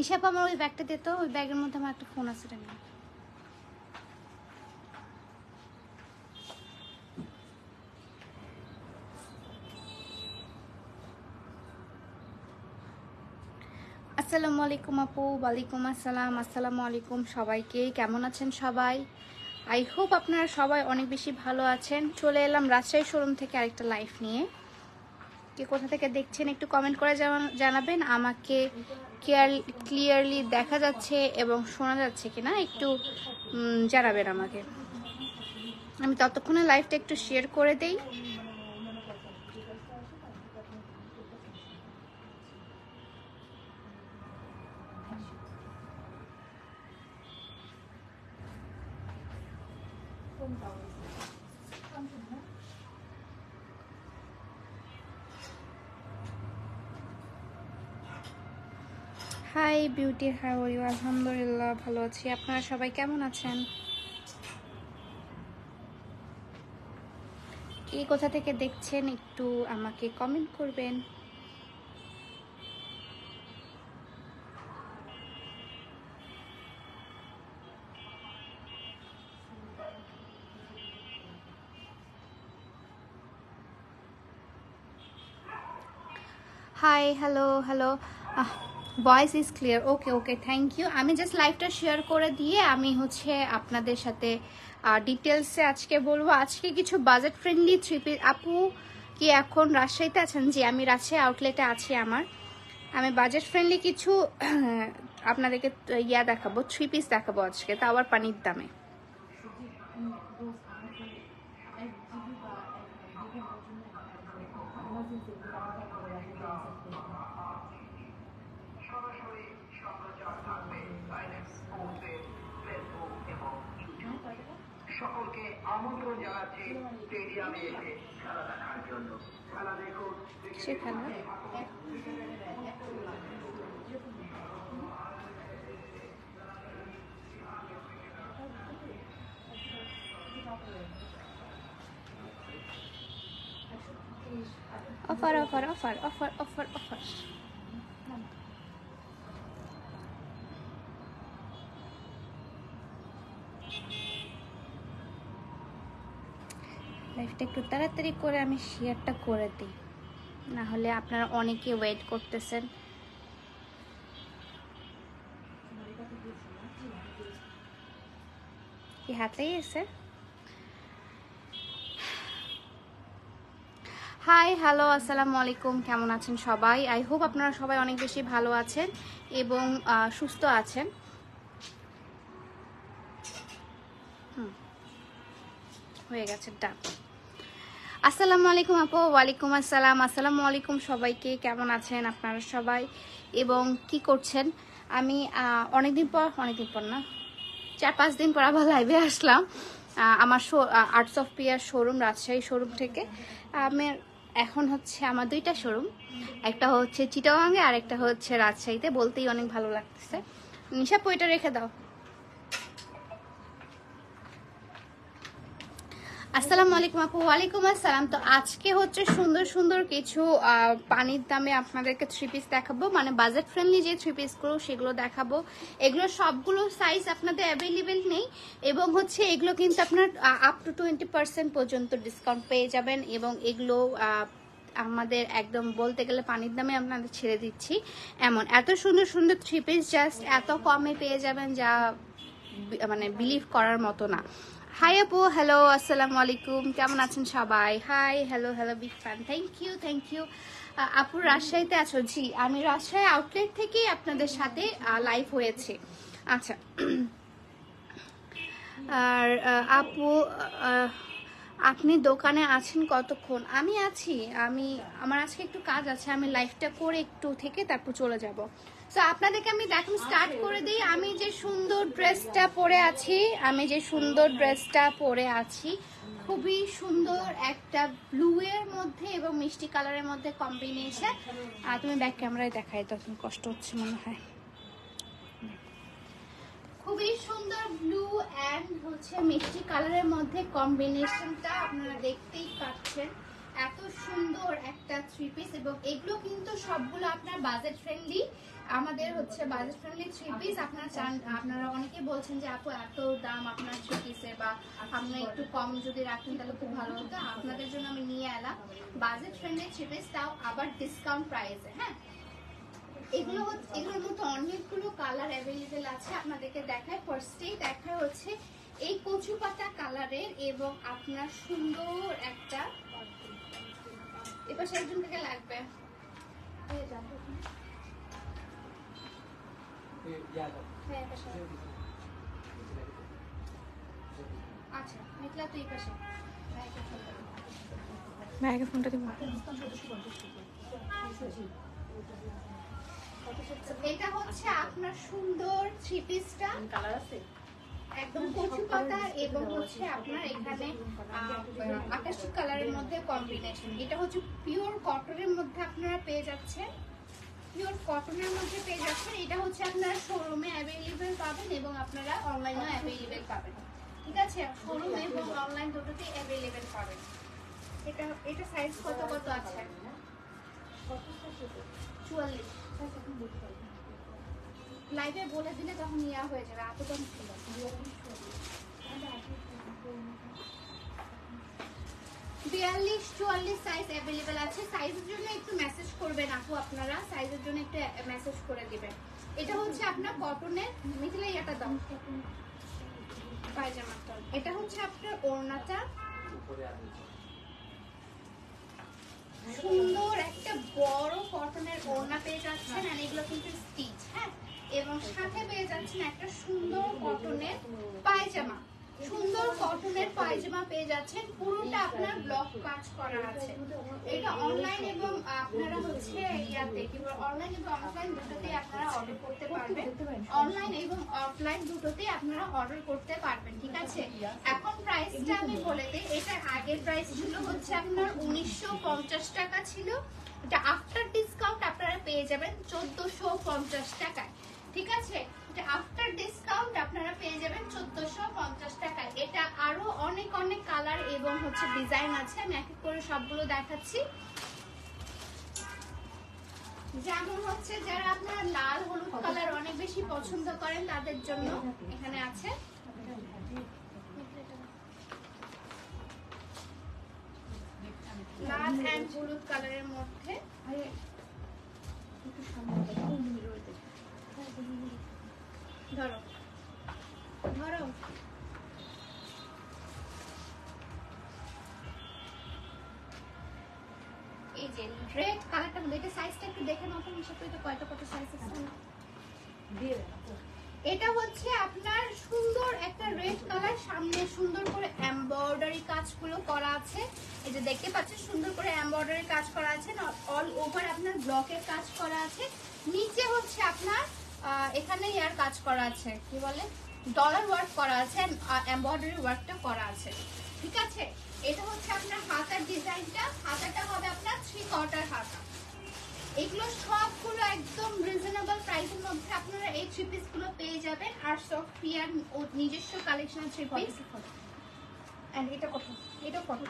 নিশাপ আমার ওই ব্যাগটা দিত ওই ব্যাগের মধ্যে আমার একটা ফোন আছে না আসসালামু আলাইকুম আপু, ওয়ালাইকুম আসসালাম, আসসালামু আলাইকুম সবাইকে, কেমন আছেন সবাই? আই হোপ আপনারা সবাই অনেক বেশি ভালো আছেন। চলে এলাম রাজশাহী শোরুম থেকে আরেকটা লাইফ নিয়ে। কে কোথা থেকে দেখছেন একটু কমেন্ট করে জানা- জানাবেন। আমাকে কেয়ার ক্লিয়ারলি দেখা যাচ্ছে এবং শোনা যাচ্ছে কিনা একটু জানাবেন আমাকে। আমি ততক্ষণে লাইভটা একটু শেয়ার করে দেই। বিউটি হাউ আলহামদুলিল্লাহ, ভালো আছি। আপনারা সবাই কেমন আছেন? এই কোথা থেকে দেখছেন একটু আমাকে কমেন্ট করবেন। Hi hello hello voice is clear okay okay thank you আমি জাস্ট লাইভটা শেয়ার করে দিয়ে আমি হচ্ছে আপনাদের সাথে ডিটেলসে আজকে বলব। আজকে কিছু বাজেট ফ্রেন্ডলি থ্রি পিস আপু কি এখন রাজশাহীতে আছেন? যে আমি রাজশাহী আউটলেটে আছি আমার। আমি বাজেট ফ্রেন্ডলি কিছু, আপনাদেরকে ইয়া দেখাবো থ্রি পিস দেখাবো আজকে তা আবার পানির দামে। সেখানে offer offer offer offer offer offer লাইফটা একটু তাড়াতাড়ি করে আমি শেয়ারটা করে দিই। না হলে আপনারা অনেকে ওয়েট করতেছেন। কি হাতেই এসে? হাই হ্যালো আসসালামু আলাইকুম। কেমন আছেন সবাই? আই হোপ আপনারা সবাই অনেক বেশি ভালো আছেন এবং সুস্থ আছেন। হয়ে গেছে ডান আসসালামু আলাইকুম আপু, ওয়ালাইকুম আসসালাম। আসসালামু আলাইকুম সবাইকে, কেমন আছেন আপনারা সবাই? এবং কি করছেন? আমি অনেক দিন পর, অনেকদিন পর না, চার পাঁচ দিন পর আবার লাইভে আসলাম। আমার arts of pear showroom Rajshahi showroom থেকে। আমার, এখন হচ্ছে আমার দুইটা শোরুম একটা হচ্ছে চিটাগাঙ্গে আর একটা হচ্ছে রাজশাহীতে। বলতেই অনেক ভালো লাগতেছে। নিশা, পইটা রেখে দাও। আসসালামু আলাইকুম আপু, ওয়ালাইকুম আসসালাম। তো আজকে হচ্ছে সুন্দর সুন্দর কিছু পানির দামে আপনাদেরকে থ্রি পিস দেখাবো। মানে বাজেট ফ্রেন্ডলি যে থ্রি পিসগুলো সেগুলো দেখাবো। এগুলো সবগুলো সাইজ আপনাদের অ্যাভেলেবেল নেই। এবং হচ্ছে এগুলো কিন্তু আপনার আপ টু টোয়েন্টি পার্সেন্ট পর্যন্ত ডিসকাউন্ট পেয়ে যাবেন। এবং এগুলো আমাদের একদম বলতে গেলে পানির দামে আপনাদের ছেড়ে দিচ্ছি। এমন, এত সুন্দর সুন্দর থ্রি পিস জাস্ট এত কমে পেয়ে যাবেন যা মানে বিলিভ করার মতো না। হাই আপু হ্যালো আসসালামু আলাইকুম কেমন আছেন সবাই? Hi hello hello big fan thank you thank you আপু রাজশাহীতে আছো জি, আমি রাজশাহী আউটলেট থেকেই আপনাদের সাথে লাইভ হয়েছে। আচ্ছা। আর আপু আপনি দোকানে আছেন কতক্ষণ? আমি আছি। আমি, আমার আজকে একটু কাজ আছে, আমি লাইফটা করে একটু থেকে তারপর চলে যাব। তো আপনাদেরকে আমি দেখুন স্টার্ট করে দিই। আমি যে সুন্দর ড্রেসটা পরে আছি, আমি যে সুন্দর ড্রেসটা পরে আছি, খুবই সুন্দর একটা ব্লু এর মধ্যে এবং মিষ্টি কালারের মধ্যে কম্বিনেশন আর তুমি ব্যাক ক্যামেরায় দেখাই তখন কষ্ট হচ্ছে মনে হয়। খুবই সুন্দর ব্লু অ্যান্ড হচ্ছে মিষ্টি কালারের মধ্যে কম্বিনেশনটা আপনারা দেখতেই পাচ্ছেন। এত সুন্দর একটা থ্রি পিস এবং এগুলো কিন্তু সবগুলো আপনার বাজেট ফ্রেন্ডলি আমাদের হচ্ছে বাজেট ফ্রেন্ডলি থ্রি পিস আপনারা চান, আপনারা অনেকে বলছেন যে, আপু, এত দাম আপনার থ্রি পিসে বা আপনি একটু কম যদি রাখেন তাহলে খুব ভালো হতো। আপনাদের জন্য আমি নিয়ে এলাম। বাজেট ফ্রেন্ডলি থ্রি পিস তাও আবার ডিসকাউন্ট প্রাইসে হ্যাঁ? এগুলো এগুলোর মধ্যে অনেকগুলো কালার অ্যাভেলেবেল আছে। আপনাদেরকে দেখায়। ফার্স্টেই দেখায় হচ্ছে এই কচু পাতা কালারের এবং আপনার সুন্দর একটা এবার একজন থেকে লাগবে। হ্যাঁ। আচ্ছা মেঘলা তুই পাশে। ব্যাগে ফোনটা দিব। এটা হচ্ছে আপনার সুন্দর থ্রি পিসটা। কালার আছে? একদম কচু পাতা এবং হচ্ছে আপনার এখানে আকাশি কালারের মধ্যে কম্বিনেশন এটা হচ্ছে পিওর কটনের মধ্যে আপনারা পেয়ে যাচ্ছেন। পিওর কটনের মধ্যে পেয়ে যাচ্ছেন। এটা হচ্ছে আপনারা শোরুমে অ্যাভেলেবেল পাবেন এবং আপনারা অনলাইনেও অ্যাভেলেবেল পাবেন। ঠিক আছে? শোরুম এবং অনলাইন দুটোতেই অ্যাভেলেবেল পাবেন। এটা এটা সাইজ কত কত আছে? চুয়াল্লিশ। লাইভে বলে দিলে তখন ইয়া হয়ে যাবে কম ছিল। বিয়াল্লিশ, চুয়াল্লিশ সাইজ অ্যাভেলেবেল আছে। সাইজের জন্য একটু মেসেজ করবেন আপু আপনারা। সাইজের জন্য একটু মেসেজ করে দিবেন। এটা হচ্ছে আপনার কটনের মিথিলা ইয়াটা দাম পায়জামাটা এটা হচ্ছে আপনার ওড়নাটা। সুন্দর একটা বড় কটনের ওড়না পেয়ে যাচ্ছেন। আর এগুলো কিন্তু স্টিচ হ্যাঁ? এবং সাথে পেয়ে যাচ্ছেন একটা সুন্দর কটনের পায়জামা। সুন্দর কটনের পায়জামা পেয়ে যাচ্ছেন। পুরোটা আপনার ব্লক কাজ করা আছে। এটা অনলাইন এবং আপনারা হচ্ছে ইয়াতে অনলাইন এবং অফলাইন দুটোতেই আপনারা অর্ডার করতে পারবেন। অনলাইন এবং অফলাইন দুটোতেই আপনারা অর্ডার করতে পারবেন, ঠিক আছে? এখন প্রাইসটা আমি বলে দিই। এটার আগের প্রাইস ছিল হচ্ছে আপনার উনিশশো পঞ্চাশ টাকা ছিল। এটা আফটার ডিসকাউন্ট আপনারা পেয়ে যাবেন চোদ্দশো টাকায়। ঠিক আছে? এটা আফটার ডিসকাউন্ট আপনারা পেয়ে যাবেন চোদ্দশো পঞ্চাশ টাকায় এটা আরও অনেক অনেক কালার এবং হচ্ছে ডিজাইন আছে। আমি এক করে সবগুলো দেখাচ্ছি। যেমন হচ্ছে যারা আপনারা লাল, হলুদ কালার অনেক বেশি পছন্দ করেন, তাদের জন্য এখানে আছে। লাল অ্যান্ড হলুদ কালারের মধ্যে। ধরো। ধরো। এই যে রেড কালারটা এটা সাইজটা একটু দেখে নাও তো হিসাব করে তো কয়টা কত সাইজ আছে। এটা হচ্ছে আপনার সুন্দর একটা রেড কালার সামনে সুন্দর করে এমব্রয়ডারি কাজগুলো করা আছে। এই যে দেখতে পাচ্ছেন সুন্দর করে এমব্রয়ডারি কাজ করা আছে। অল ওভার আপনার ব্লকের কাজ করা আছে। নিচে হচ্ছে আপনার আহ, এখানে ইয়ার কাজ করা আছে কি বলে? ডলার ওয়ার্ক করা আছে এমব্রয়ডারি ওয়ার্কটা করা আছে। ঠিক আছে? এটা হচ্ছে আপনার হাতার ডিজাইনটা। হাতাটা হবে আপনার থ্রি কোয়ার্টার হাতা। এগুলো সবগুলো একদম রিজনেবল প্রাইসের মধ্যে আপনারা এই থ্রি পিসগুলো পেয়ে যাবেন। আর সফিয়ার নিজস্ব কালেকশন থ্রি পিস এটা কত? এটা কত?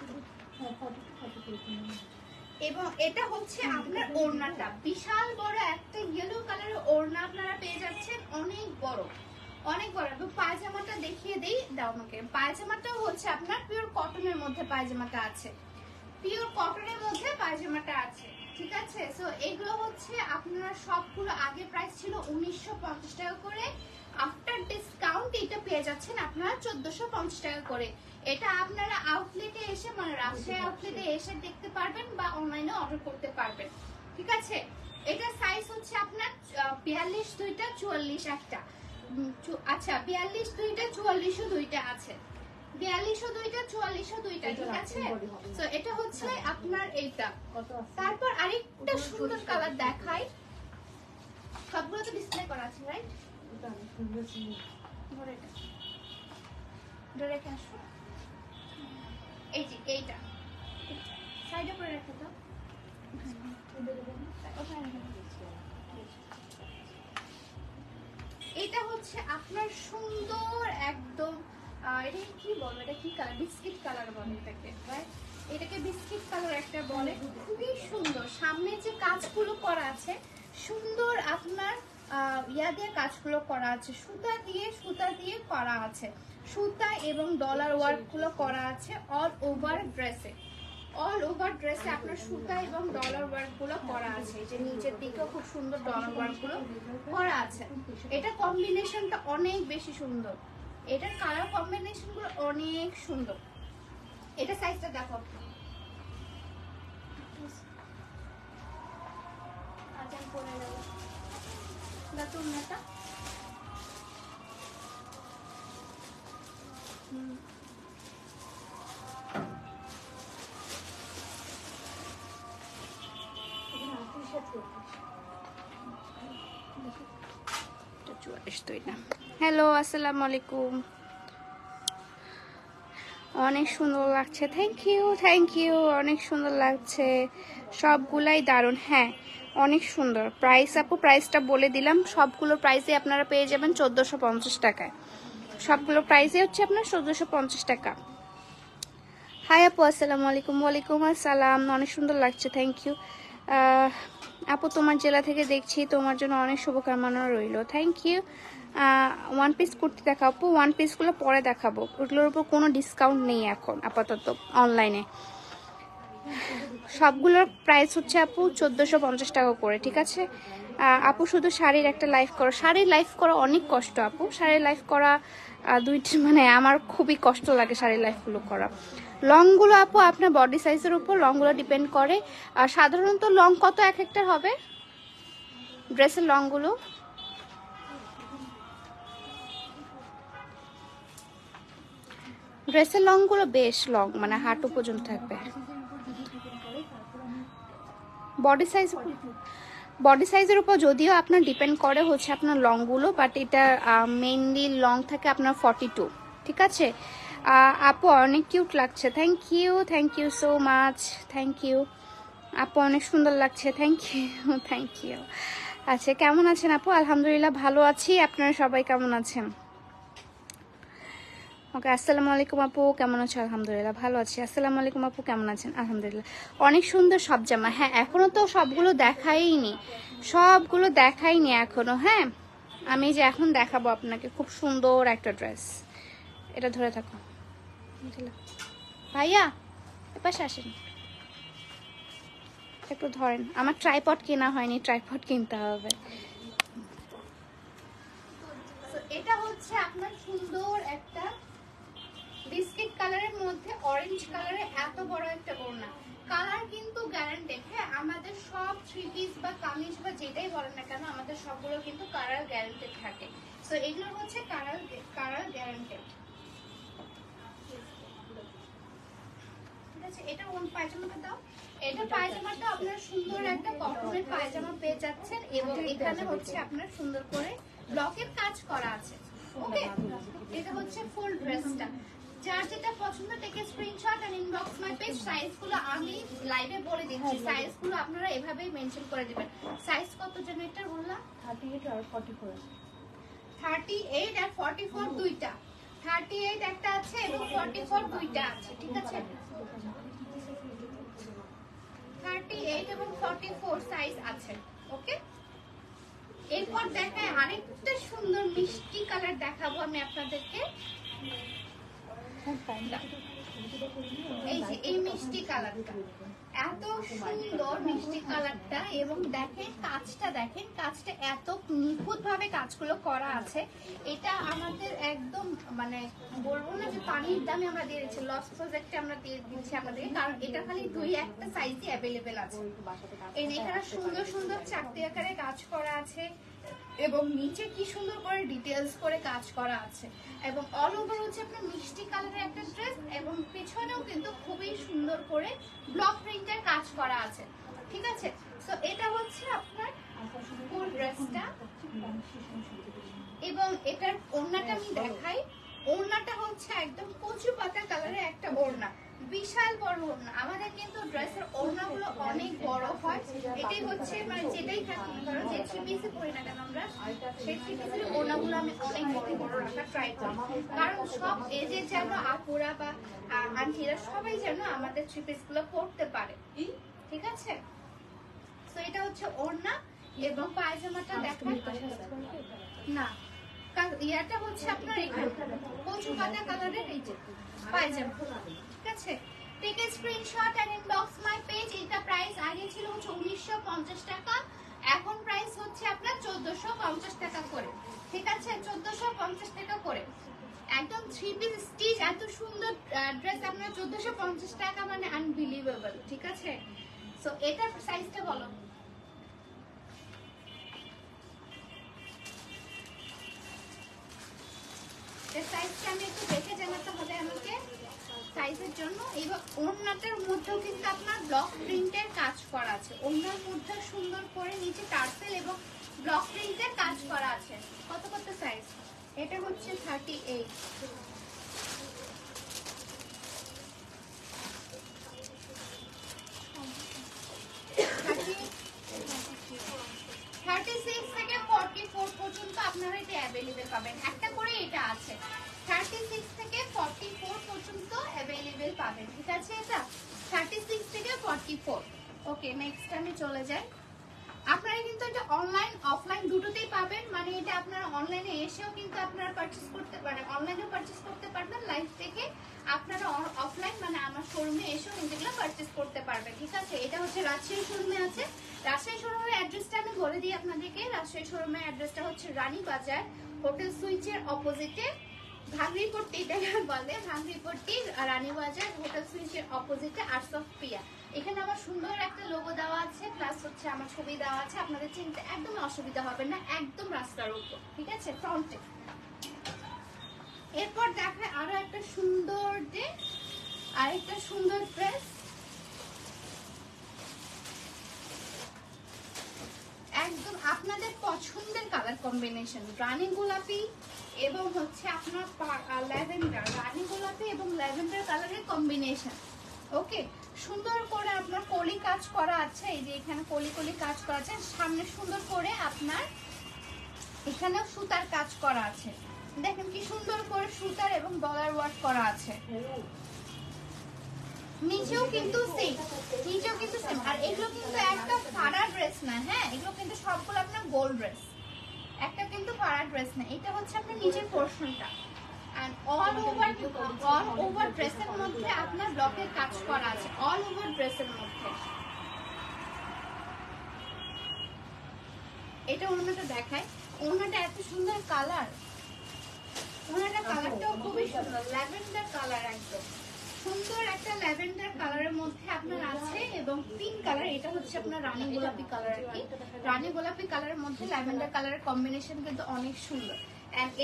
এবং এটা হচ্ছে আপনার ওড়নাটা। বিশাল বড় একটা ইয়েলো কালারের ওড়না আপনারা পেয়ে যাচ্ছেন। অনেক বড়। অনেক বড়। এবং পায়জামাটা দেখিয়ে দেই। দাও আমাকে। পায়জামাটাও হচ্ছে আপনার পিওর কটনের মধ্যে পায়জামাটা আছে। পিওর কটনের মধ্যে পায়জামাটা আছে। ঠিক আছে? সো এগুলো হচ্ছে আপনারা সবগুলো আগে প্রাইস ছিল উনিশশো পঞ্চাশ টাকা করে। আফটার ডিসকাউন্ট এটা পেয়ে যাচ্ছেন আপনারা চোদ্দশো টাকা করে। এটা আপনারা আউটলেটে এসে মানে রাজশাহী আউটলেটে এসে দেখতে পারবেন বা অনলাইনে অর্ডার করতে পারবেন। ঠিক আছে? এটা সাইজ হচ্ছে আপনার বিয়াল্লিশ দুইটা চুয়াল্লিশ একটা। আচ্ছা বিয়াল্লিশ দুইটা চুয়াল্লিশও দুইটা আছে। বিয়াল্লিশও দুইটা চুয়াল্লিশও দুইটা ঠিক আছে? তো এটা হচ্ছে আপনার এইটা। তারপর আরেকটা সুন্দর কালার দেখাই। সবগুলো তো ডিসপ্লে করা আছে রাইট ধরে এটা ধরে এটা আসো এই যে, এইটা। সাইডে করে রেখে দাও। এটা হচ্ছে আপনার সুন্দর একদম এটা কি বলব এটা কি কালার বিস্কিট কালার বলে এটাকে, right? এটাকে বিস্কিট কালার একটা বলে। খুবই সুন্দর। সামনে যে কাজগুলো করা আছে, সুন্দর আপনার ইয়া দিয়ে কাজগুলো করা আছে, সুতা দিয়ে সুতা দিয়ে করা আছে। সুতা এবং ডলার ওয়ার্কগুলো করা আছে অল ওভার ড্রেসে অল ওভার ড্রেসে আপনার সুতা এবং ডলার ওয়ার্কগুলো করা আছে। যে নিচের দিকেও খুব সুন্দর ডলার ওয়ার্কগুলো করা আছে। এটা কম্বিনেশনটা অনেক বেশি সুন্দর। এটার কালার কম্বিনেশনগুলো অনেক সুন্দর। এটা সাইজটা দেখো। গেল হ্যালো আসসালামু আলাইকুম। অনেক সুন্দর লাগছে। থ্যাংক ইউ থ্যাংক ইউ অনেক সুন্দর লাগছে। সবগুলাই দারুণ। হ্যাঁ অনেক সুন্দর। প্রাইস আপু প্রাইসটা বলে দিলাম। সবগুলো প্রাইসে আপনারা পেয়ে যাবেন চোদ্দোশো পঞ্চাশ টাকায়। সবগুলো প্রাইসে হচ্ছে আপনার চোদ্দোশো পঞ্চাশ টাকা। হাই আপু, আসসালামু আলাইকুম। ওয়ালাইকুম আসসালাম। অনেক সুন্দর লাগছে থ্যাংক ইউ আপু, তোমার জেলা থেকে দেখছি, তোমার জন্য অনেক শুভকামনা রইল। Thank you one piece kurti আপু। ওয়ান পিসগুলো পরে দেখাবো। ওগুলোর উপর কোনো ডিসকাউন্ট নেই এখন, আপাতত অনলাইনে সবগুলোর প্রাইস হচ্ছে আপু চোদ্দোশো পঞ্চাশ টাকা করে, ঠিক আছে? আপু শুধু শাড়ির একটা লাইফ করো, শাড়ির লাইফ করা অনেক কষ্ট আপু। শাড়ির লাইফ করা দুইটি মানে আমার খুবই কষ্ট লাগে শাড়ির লাইফগুলো করা। লংগুলো আপু আপনার বডি সাইজের উপর লংগুলো ডিপেন্ড করে। আর সাধারণত লং কত এক একটা হবে? ড্রেসের লংগুলো ড্রেসের লংগুলো বেশ লং মানে হাঁটু পর্যন্ত থাকবে। বডি সাইজ বডি সাইজের উপর যদিও আপনার ডিপেন্ড করে হচ্ছে আপনার লংগুলো বাট এটা মেইনলি লং থাকে আপনার ফর্টি টু ঠিক আছে? আপু, অনেক কিউট লাগছে। Thank you thank you so much thank you আপু, অনেক সুন্দর লাগছে। থ্যাংক ইউ থ্যাংক ইউ আচ্ছা কেমন আছেন আপু? আলহামদুলিল্লাহ, ভালো আছি। আপনারা সবাই কেমন আছেন? ওকে আসসালামু আলাইকুম আপু। কেমন আছো? আলহামদুলিল্লাহ, ভালো আছি। আসসালামু আলাইকুম আপু, কেমন আছেন? আলহামদুলিল্লাহ। অনেক সুন্দর সব জামা। হ্যাঁ এখনও তো সবগুলো দেখাইনি। সবগুলো দেখাইনি এখনও হ্যাঁ? আমি যে এখন দেখাবো আপনাকে, খুব সুন্দর একটা ড্রেস। এটা ধরে থাকো। ভাইয়া, এপাশে আসেন। একটু ধরেন। আমার ট্রাইপড কেনা হয়নি ট্রাইপড কিনতে হবে। এটা হচ্ছে আপনার সুন্দর একটা বিস্কিট কালারের মধ্যে অরেঞ্জ কালারের এত বড় একটা ওড়না কালার কিন্তু গ্যারান্টেড হ্যাঁ আমাদের সব থ্রি পিস বা কামিজ বা যেটাই বলেন না কেন, আমাদের সবগুলো কিন্তু কালার গ্যারান্টেড থাকে। সো এগুলো হচ্ছে কালার কালার গ্যারান্টেড ঠিক আছে, এটা পায়জামাটা এটা পায়জামাটা আপনার সুন্দর একটা পায়জামা পেয়ে যাচ্ছেন এবং এখানে হচ্ছে আপনার সুন্দর করে ব্লকের কাজ করা আছে। ওকে এটা হচ্ছে ফুল ড্রেসটা যার যেটা পছন্দ থেকে স্ক্রিনশট আর ইনবক্স মাই পেজ সাইজগুলো আমি লাইভে বলে দিচ্ছি। সাইজগুলো আপনারা এভাবেই মেনশন করে দিবেন। সাইজ কত জন এটা বললাম? থার্টি এইট আর ফর্টি ফোর থার্টি এইট আর ফর্টি ফোর দুইটা। থার্টি এইট একটা আছে এবং ফর্টি ফোর দুইটা আছে ঠিক আছে? থার্টি এইট এবং ফর্টি ফোর সাইজ আছে ওকে এরপর দেখায় আরেকটা সুন্দর মিষ্টি কালার দেখাবো আমি আপনাদেরকে। এত সুন্দর মিষ্টি কালারটা এবং দেখেন কাজটা দেখেন কাজটা এত নিখুঁত কাজগুলো করা আছে। এটা আমাদের একদম মানে বলব না যে পানির দামে আমরা দিয়ে দিচ্ছি লস প্রজেক্টে আমরা দিয়ে দিচ্ছি আপনাদেরকে কারণ এটা খালি দুই একটা সাইজই অ্যাভেলেবেল আছে। এখানে সুন্দর সুন্দর চাকতি আকারে কাজ করা আছে। এবং নিচে কি সুন্দর করে ডিটেলস করে কাজ করা আছে। এবং অল ওভার হচ্ছে আপনার মিষ্টি কালারের একটা ড্রেস এবং পেছনেও কিন্তু খুবই সুন্দর করে ব্লক প্রিন্টের কাজ করা আছে। ঠিক আছে? সো এটা হচ্ছে আপনার ফুল ড্রেসটা এবং এটার ওড়নাটা আমি দেখাই। ওড়নাটা হচ্ছে একদম কচু পাতা কালারের একটা ওড়না। বিশাল বড় ওড়না। আমাদের কিন্তু ড্রেসের ওড়নাগুলো অনেক বড় হয়। এটাই হচ্ছে মানে যেটাই না কারণ যে থ্রি পিসে পরি না কেন আমরা, সেই থ্রি পিসের ওনাগুলো আমি অনেক বড় বড় রাখার ট্রাই করি। কারণ সব এজে যেন আপুরা বা আন্টিরা সবাই যেন আমাদের থ্রি পিসগুলো পরতে পারে। ঠিক আছে? তো এটা হচ্ছে ওড়না এবং পায়জামাটা দেখেন না ইয়াটা হচ্ছে আপনার এখানে। কচু পাতা কালারের এই যে পায়জামা। আছে take a screenshot and inbox my page এটা প্রাইস আগে ছিল হচ্ছে টাকা। এখন প্রাইস হচ্ছে আপনার চোদ্দশো পঞ্চাশ টাকা করে। ঠিক আছে? চোদ্দশো পঞ্চাশ টাকা করে। একদম থ্রি পিস স্টিচ এত সুন্দর ড্রেস আপনার চোদ্দশো পঞ্চাশ টাকা মানে আনবিলিভেবল ঠিক আছে? সো এটার সাইজটা বলো। সাইজটা আমি একটু দেখে জানাতে হবে আমাকে সাইজের জন্য এবার ওড়নাটার মধ্যেও কিন্তু আপনার ব্লক প্রিন্টের কাজ করা আছে। ওড়নার মধ্যে সুন্দর করে নিচে টার্সেল এবং ব্লক প্রিন্টের কাজ করা আছে। কত কত সাইজ এটা হচ্ছে থার্টি এইট থার্টি সিক্স থেকে ফর্টি ফোর পর্যন্ত আপনারা এটা অ্যাভেলেবেল পাবেন। একটা করে এটা আছে। থার্টি সিক্স থেকে ফর্টি ফোর পর্যন্ত অ্যাভেলেবেল পাবেন, ঠিক আছে এটা? থার্টি সিক্স থেকে ফর্টি ফোর ওকে নেক্সট আমি চলে যাই। আপনারা কিন্তু এটা অনলাইন অফলাইন দুটোতেই পাবেন মানে এটা আপনারা অনলাইনে এসেও কিন্তু আপনারা পারচেস করতে পারেন অনলাইনেও পারচেস করতে পারবেন লাইভ থেকে আপনারা অফলাইন মানে আমার শোরুমে এসেও কিন্তু এগুলো পারচেস করতে পারবেন, ঠিক আছে? এটা হচ্ছে রাজশাহী শোরুমে আছে। রাজশাহী শোরুমের অ্যাড্রেসটা আমি বলে দিই আপনাদেরকে। রাজশাহী শোরুমের অ্যাড্রেসটা হচ্ছে রানী বাজার হোটেল সুইচের অপোজিটে ভাগরিপট্টি এটাকে বলে ভাগরিপট্টি রানীবাজার হোটেল সুইচের অপোজিটে আর্টস অফ প্রিয়া এখানে আমার সুন্দর একটা লোগো দেওয়া আছে প্লাস হচ্ছে আমার ছবি দেওয়া আছে। আপনাদের চিনতে একদম অসুবিধা হবে না, একদম রাস্তার উপর, ঠিক আছে? ফ্রন্টে এরপর দেখায় আরও একটা সুন্দর ডে আরেকটা সুন্দর ড্রেস একদম আপনাদের পছন্দের কালার কম্বিনেশন রানী গোলাপি এবং হচ্ছে আপনার ল্যাভেন্ডার, রানী গোলাপি এবং ল্যাভেন্ডার কালারের কম্বিনেশন ওকে? সুন্দর করে আপনার কলি কাজ করা আছে। এই যে এখানে কলি কলি কাজ করা আছে। সামনে সুন্দর করে আপনার এখানেও সুতার কাজ করা আছে। দেখেন কি সুন্দর করে সুতার এবং ডলার ওয়ার্ক করা আছে। নিচেও কিন্তু সেম নিচেও কিন্তু সেম আর এগুলো কিন্তু একটা ফাড়া ড্রেস না হ্যাঁ? এগুলো কিন্তু সবগুলো আপনার গোল্ড ড্রেস একটা কিন্তু ফাড়া ড্রেস না এটা হচ্ছে আপনার নিজের পোর্শনটা অল ওভার ড্রেসের মধ্যে আপনার ব্লকের কাজ করা আছে অল ওভার ড্রেসের মধ্যে। এটা দেখায় এত সুন্দর কালার কালারটাও খুবই সুন্দর, ল্যাভেন্ডার কালার একদম। সুন্দর একটা ল্যাভেন্ডার কালারের মধ্যে আপনার আছে এবং পিঙ্ক কালার এটা হচ্ছে আপনার রানী গোলাপি কালার আর কি। রানী গোলাপি কালারের মধ্যে ল্যাভেন্ডার কালারের কম্বিনেশন কিন্তু অনেক সুন্দর।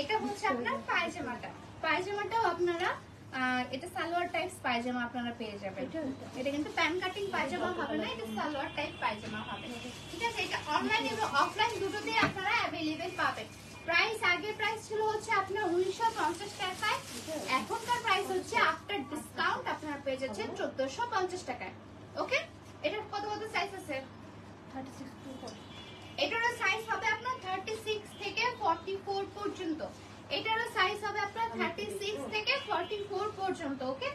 এটা হচ্ছে আপনার পায়জামাটা। পায়জামাটাও আপনারা এটা সালোয়ার টাইপ পায়জামা আপনারা পেয়ে যাবেন। এটা কিন্তু প্যান কাটিং পায়জামা হবে না এটা সালোয়ার টাইপ পায়জামা হবে। ঠিক আছে এটা অনলাইন এবং অফলাইন দুটোতেই আপনারা অ্যাভেলেবেল পাবেন। প্রাইস আগে প্রাইস ছিল হচ্ছে আপনার উনিশশো পঞ্চাশ টাকায়। এখনকার প্রাইস হচ্ছে আফটার ডিসকাউন্ট আপনারা পেয়ে যাচ্ছেন চোদ্দশো পঞ্চাশ টাকায়। ওকে এটার কত কত সাইজ আছে? এটারও সাইজ হবে আপনার থার্টি সিক্স থেকে ফর্টি ফোর পর্যন্ত। এটারও সাইজ হবে আপনার থার্টি সিক্স থেকে ফর্টি ফোর পর্যন্ত ওকে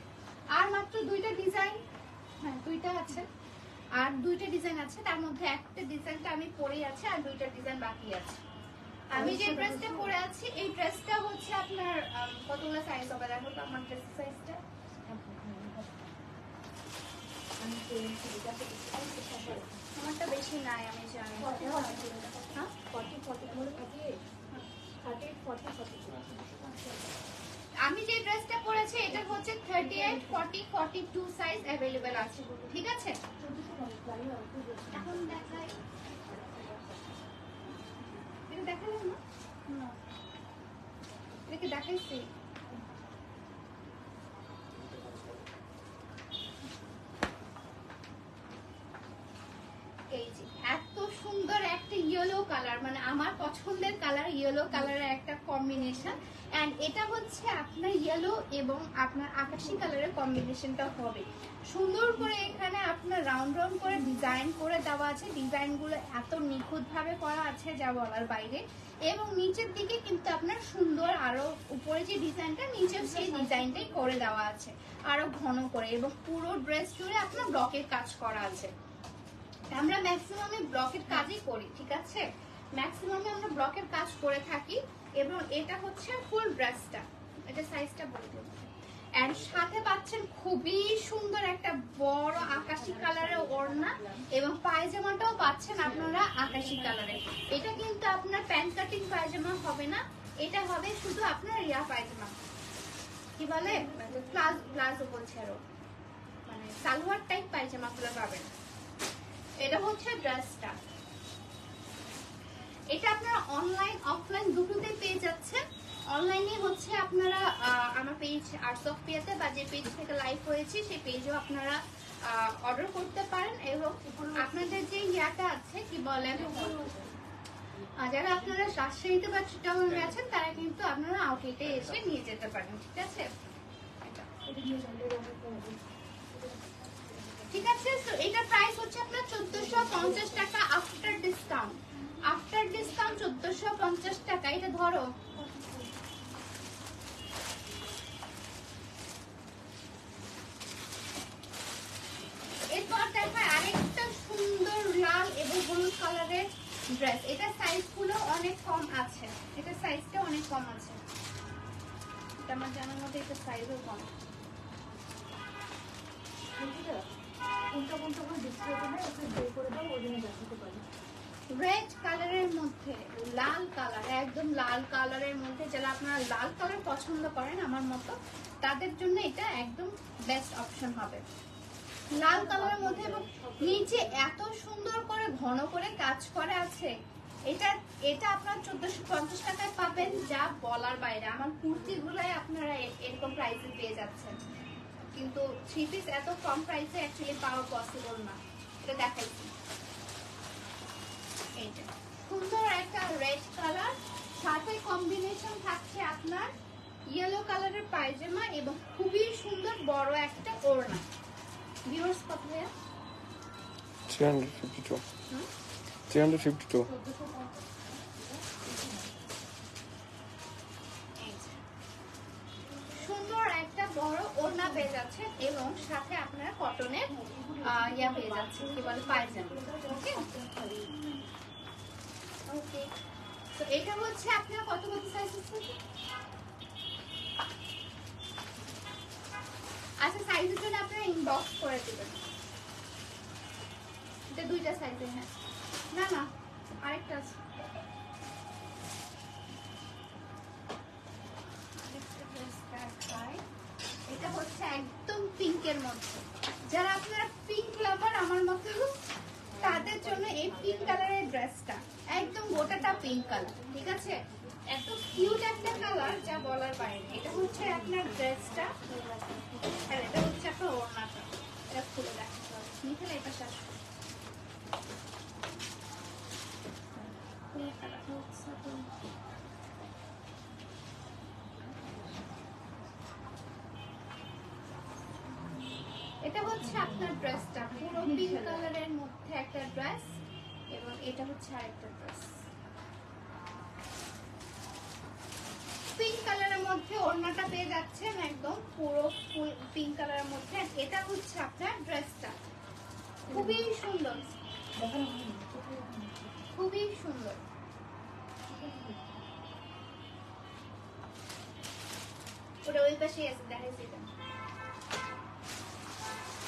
আর মাত্র দুইটা ডিজাইন হ্যাঁ দুইটা আছে। আর দুইটা ডিজাইন আছে তার মধ্যে একটা ডিজাইনটা আমি পরে আছে আর দুইটা ডিজাইন বাকি আছে। আমি যে ড্রেসটা পরে আছি এই ড্রেসটা হচ্ছে আপনার কতগুলো সাইজ হবে? দেখো তো আমার ড্রেস সাইজটা আমারটা বেশি নাই আমি জানি। হ্যাঁ? আমি যে ড্রেসটা পরেছি এটা হচ্ছে thirty eight forty forty two size available আছে। ঠিক আছে? এখন দেখাই। দেখালাম না? এত সুন্দর একটা ইয়েলো কালার মানে আমার পছন্দের কালার ইয়েলো কালারের একটা কম্বিনেশন অ্যান্ড এটা হচ্ছে আপনার ইয়েলো এবং আপনার আকাশি কালারের কম্বিনেশনটা হবে। সুন্দর করে এখানে আপনার রাউন্ড রাউন্ড করে ডিজাইন করে দেওয়া আছে। ডিজাইনগুলো এত নিখুঁতভাবে করা আছে যা বলার বাইরে। এবং নিচের দিকে কিন্তু আপনার সুন্দর আরও উপরে যে ডিজাইনটা নিচেও সেই ডিজাইনটাই করে দেওয়া আছে। আরও ঘন করে এবং পুরো ড্রেস জুড়ে আপনার ব্লকের কাজ করা আছে। আমরা ম্যাক্সিমামে ব্লকের কাজই করি, ঠিক আছে? ম্যাক্সিমামে আমরা ব্লকের কাজ করে থাকি। এবং এটা হচ্ছে ফুল ড্রেসটা এটা সাইজটা বলে দেবো এন্ড সাথে পাচ্ছেন খুবই সুন্দর একটা বড় আকাশি কালারের ওড়না এবং পায়জামাটাও পাচ্ছেন আপনারা আকাশি কালারের এটা কিন্তু আপনার প্যান্ট কাটিং পায়জামা হবে না। এটা হবে শুধু আপনার ইয়া পায়জামা। কি বলে? প্লাজো প্লাজো বলছে আরও। মানে সালোয়ার টাইপ পায়জামাগুলো পাবেন। এটা হচ্ছে ড্রেসটা এটা আপনারা অনলাইন অফলাইন দুটোতে পেয়ে যাচ্ছেন। অনলাইনে হচ্ছে আপনারা আমার পেজ আর্টস অফ পিয়াতে বা যে পেজ থেকে লাইভ হয়েছে, সেই পেজও আপনারা অর্ডার করতে পারেন এবং আপনাদের যে ইয়াটা আছে, কি বলেন? যারা আপনারা রাজশাহীতে বা চিটাগঙ্গে আছেন, তারা কিন্তু আপনারা আউটলেটে এসে নিয়ে যেতে পারেন, ঠিক আছে? ঠিক আছে? তো এটার প্রাইস হচ্ছে আপনার চোদ্দশো পঞ্চাশ টাকা আফটার ডিসকাউন্ট আফটার ডিসকাউন্ট চোদ্দশো পঞ্চাশ টাকা, এটা ধরো। এরপর সুন্দর লাল এবং ড্রেস এটা সাইজগুলো অনেক কম আছে। সাইজটা অনেক কম আছে। আমার জানার মধ্যে এটা সাইজও কম। বের করে কালারের মধ্যে, লাল কালার, একদম লাল কালারের মধ্যে যারা আপনারা লাল কালার পছন্দ করেন আমার মতো, তাদের জন্য এটা একদম বেস্ট অপশন হবে। লাল কালারের মধ্যে এবং নিচে এত সুন্দর করে ঘন করে কাজ করা আছে, এটা এটা আপনার চোদ্দশো পঞ্চাশ টাকায় পাবেন, যা বলার বাইরে। আমার কুর্তিগুলাই আপনারা এরকম প্রাইসে পেয়ে যাচ্ছেন। কিন্তু থ্রি পিস এত কম প্রাইসে অ্যাকচুয়ালি পাওয়া পসিবল না। এটা দেখাইছি। এইটা সুন্দর একটা রেড কালার সাথে কম্বিনেশন থাকছে আপনার ইয়েলো কালারের পায়জামা এবং খুবই সুন্দর বড় একটা ওড়না। ভিউয়ার্স কত ভাইয়া? 352. 352. সুন্দর একটা বড় ওড়না পেয়ে যাচ্ছেন এবং সাথে আপনারা কটনের ইয়া পেয়ে যাচ্ছেন কি বলে পায়জামা। ওকে তো এটা হচ্ছে আপনার কত কত সাইজ আচ্ছা সাইজের জন্য আপনারা ইনবক্স করে দেবেন। এটা দুইটা সাইজে হ্যাঁ। না না, আরেকটা। এটা হচ্ছে একদম পিঙ্কের মধ্যে। যারা আপনারা পিঙ্ক লাভার আমার মতো তাদের জন্য এই পিঙ্ক কালারের ড্রেসটা একদম গোটাটা পিঙ্ক কালার ঠিক আছে? এত কিউট একটা কালার যা বলার বাইরে। এটা হচ্ছে আপনার ড্রেসটা আর এটা হচ্ছে আপনার ওড়নাটা। এটা খুলে দেখাতে হবে এটা শেষ এটা হচ্ছে আপনার ড্রেসটা পুরো পিঙ্ক কালারের মধ্যে একটা ড্রেস এবং এটা হচ্ছে আরেকটা ড্রেস পিঙ্ক কালারের মধ্যে ওড়নাটা পেয়ে যাচ্ছেন একদম পুরো ফুল পিঙ্ক কালারের মধ্যে। এটা হচ্ছে আপনার ড্রেসটা খুবই সুন্দর। খুবই সুন্দর। ওটা ওই পাশেই আছে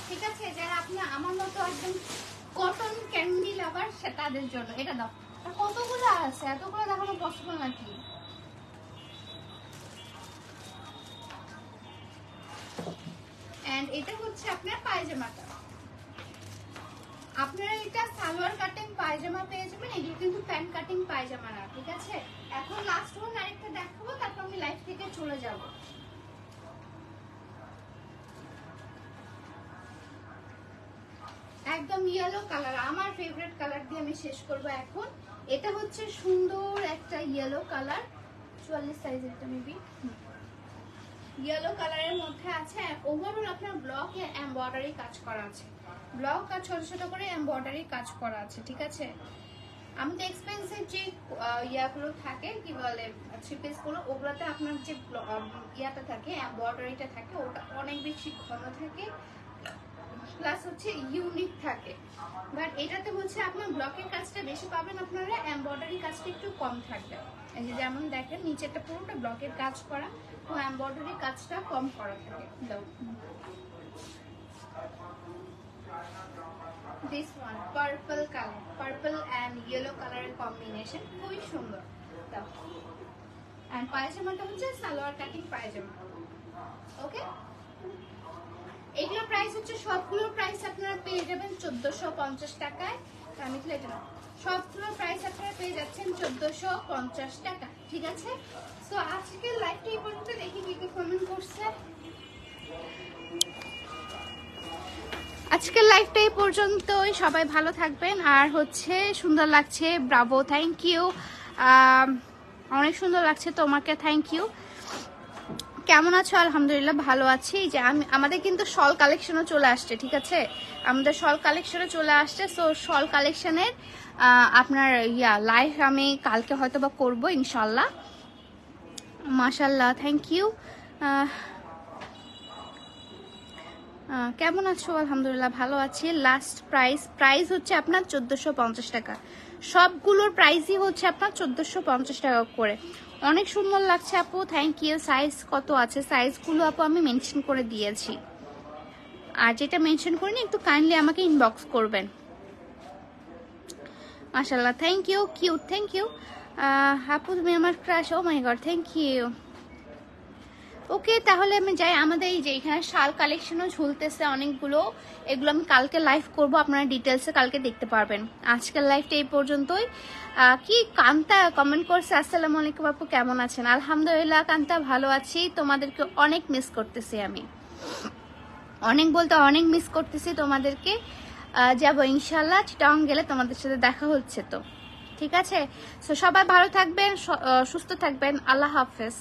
ঠিক আছে, যারা আপনি আমার মতো একদম কটন ক্যান্ডি লাভার সে তাদের জন্য। এটা দাও। আর কতগুলো আছে? এতগুলো দেখানো পসিবল নাকি? এন্ড এটা হচ্ছে আপনার পায়জামাটা আপনারা এটা সালোয়ার কাটিং পায়জামা পেয়ে যাবেন। এগুলো কিন্তু প্যান্ট কাটিং পায়জামা না ঠিক আছে? এখন লাস্ট ওয়ান আরেকটা দেখাবো, তারপর আমি লাইফ থেকে চলে যাব। একদম ইয়েলো কালার আমার ফেভারিট কালার দিয়ে আমি শেষ করব এখন। এটা হচ্ছে সুন্দর একটা ইয়েলো কালার চুয়াল্লিশ সাইজেরটা মেবি ইয়েলো কালারের মধ্যে আছে ওভারঅল আপনার ব্লকে এমব্রয়ডারি কাজ করা আছে। ব্লক আর ছোট ছোট করে এমব্রয়ডারি কাজ করা আছে, ঠিক আছে? আমি তো এক্সপেন্সিভ যে ইয়াগুলো থাকে, কি বলে থ্রি পিসগুলো, ওগুলোতে আপনার যে ইয়াটা থাকে এমব্রয়ডারিটা থাকে, ওটা অনেক বেশি ঘন থাকে। প্লাস হচ্ছে ইউনিক থাকে। বাট এটাতে হচ্ছে আপনার ব্লকের কাজটা বেশি পাবেন আপনারা এমব্রয়ডারি কাজটা একটু কম থাকবে। এই যে যেমন দেখেন, নিচেরটা পুরোটা ব্লকের কাজ করা, তো এমব্রয়ডারি কাজটা কম করা থাকে। This one purple colour purple and yellow কালারের কম্বিনেশন খুবই সুন্দর। অ্যান্ড পায়জামাটা হচ্ছে সালোয়ার কাটিং পায়জামা। ওকে হচ্ছে সবগুলোর প্রাইস আপনারা পেয়ে যাবেন চোদ্দশো পঞ্চাশ টাকায়। আমি তুলে দিলাম। সবগুলোর প্রাইস আপনারা পেয়ে যাচ্ছেন চোদ্দশো পঞ্চাশ টাকা, ঠিক আছে? তো আজকের লাইভটা এই পর্যন্ত, দেখি কি কি কমেন্ট করছে। আজকের লাইফটা এই পর্যন্তই। সবাই ভালো থাকবেন। আর হচ্ছে, সুন্দর লাগছে। ব্রাভো থ্যাংক ইউ অনেক সুন্দর লাগছে তোমাকে থ্যাংক ইউ কেমন আছো? আলহামদুলিল্লাহ ভালো আছি। যে আমি, আমাদের কিন্তু শল কালেকশনও চলে আসছে, ঠিক আছে? আমাদের শল কালেকশনও চলে আসছে। সো শল কালেকশনের আপনার ইয়া লাইভ আমি কালকে হয়তো বা করব ইনশাল্লাহ মাশাল্লাহ থ্যাংক ইউ কেমন আছো? আলহামদুলিল্লাহ ভালো আছি। লাস্ট প্রাইস প্রাইস হচ্ছে আপনার চোদ্দোশো টাকা। সবগুলোর প্রাইসই হচ্ছে আপনার চোদ্দোশো টাকা করে। অনেক সুন্দর লাগছে আপু থ্যাংক ইউ সাইজ কত আছে? সাইজগুলো আপু আমি মেনশন করে দিয়েছি। আর যেটা মেনশন করিনি, একটু কাইন্ডলি আমাকে ইনবক্স করবেন। মাসাল্লাহ thank you Q thank you আপু, তুমি আমার crush oh my god thank you okay তাহলে আমি যাই। আমাদের এই যে এখানে শাল কালেকশনও ঝুলতেছে অনেকগুলো। এগুলো আমি কালকে লাইভ করব, আপনারা ডিটেলসে কালকে দেখতে পারবেন। আজকের লাইভটা এই পর্যন্তই। কি কান্তা কমেন্ট করছে, আসসালামু আলাইকুম আপু, কেমন আছেন? আলহামদুলিল্লাহ, কান্তা, ভালো আছি। তোমাদেরকে অনেক মিস করতেছি আমি। অনেক বলতে অনেক মিস করতেছি তোমাদেরকে। যাব ইনশাল্লাহ চিটাং গেলে তোমাদের সাথে দেখা হচ্ছে তো। ঠিক আছে? তো সবাই ভালো থাকবেন সুস্থ থাকবেন। আল্লাহ হাফেজ।